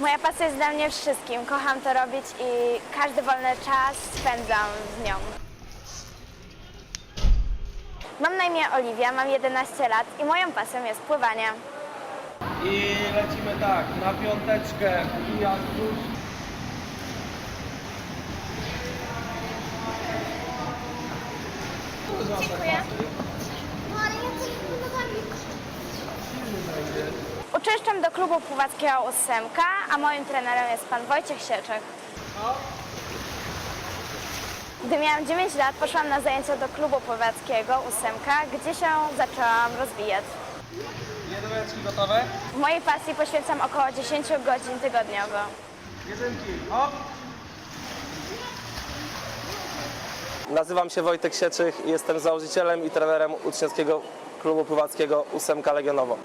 Moja pasja jest dla mnie wszystkim. Kocham to robić i każdy wolny czas spędzam z nią. Mam na imię Oliwia, mam 11 lat i moją pasją jest pływanie. I lecimy tak, na piąteczkę i jak już Dziękuję. Uczęszczam do klubu pływackiego Ósemka, a moim trenerem jest pan Wojciech Sieczek. Gdy miałam 9 lat, poszłam na zajęcia do klubu pływackiego Ósemka, gdzie się zaczęłam rozwijać. jedyneczki gotowe? W mojej pasji poświęcam około 10 godzin tygodniowo. Jedynki, hop! Nazywam się Wojtek Sieczych i jestem założycielem i trenerem uczniowskiego klubu pływackiego Ósemka Legionowo.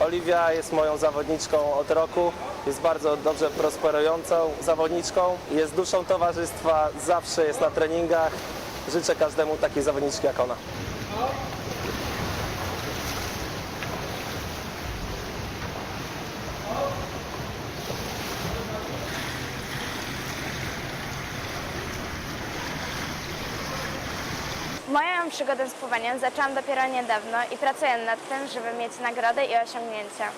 Oliwia jest moją zawodniczką od roku, jest bardzo dobrze prosperującą zawodniczką, jest duszą towarzystwa, zawsze jest na treningach. Życzę każdemu takiej zawodniczki jak ona. Przygodę z pływaniem zaczęłam dopiero niedawno i pracuję nad tym, żeby mieć nagrodę i osiągnięcia.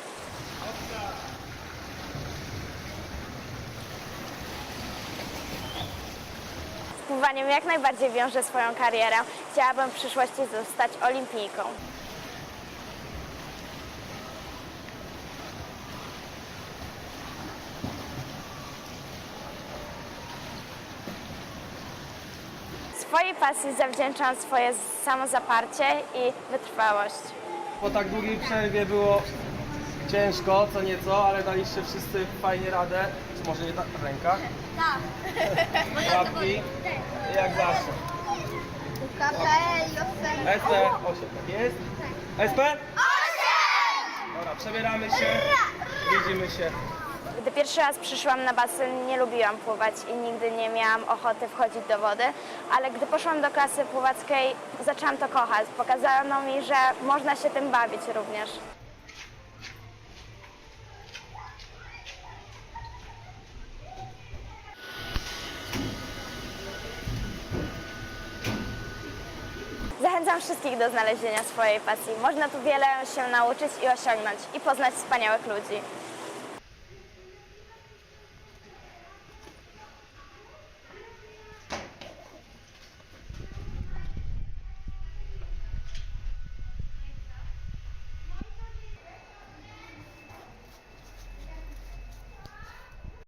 Z pływaniem jak najbardziej wiążę swoją karierę. Chciałabym w przyszłości zostać olimpijką. Swojej pasji zawdzięczam swoje samozaparcie i wytrwałość. Po tak długiej przerwie było ciężko, co nieco, ale daliście wszyscy fajnie radę. Czy może nie tak w rękach? Tak. Łapki, jak zawsze. Kapel, Josem. SP, 8, tak jest? SP? 8! Dobra, przebieramy się, widzimy się. Gdy pierwszy raz przyszłam na basen, nie lubiłam pływać i nigdy nie miałam ochoty wchodzić do wody, ale gdy poszłam do klasy pływackiej, zaczęłam to kochać. Pokazano mi, że można się tym bawić również. Zachęcam wszystkich do znalezienia swojej pasji. Można tu wiele się nauczyć i osiągnąć i poznać wspaniałych ludzi.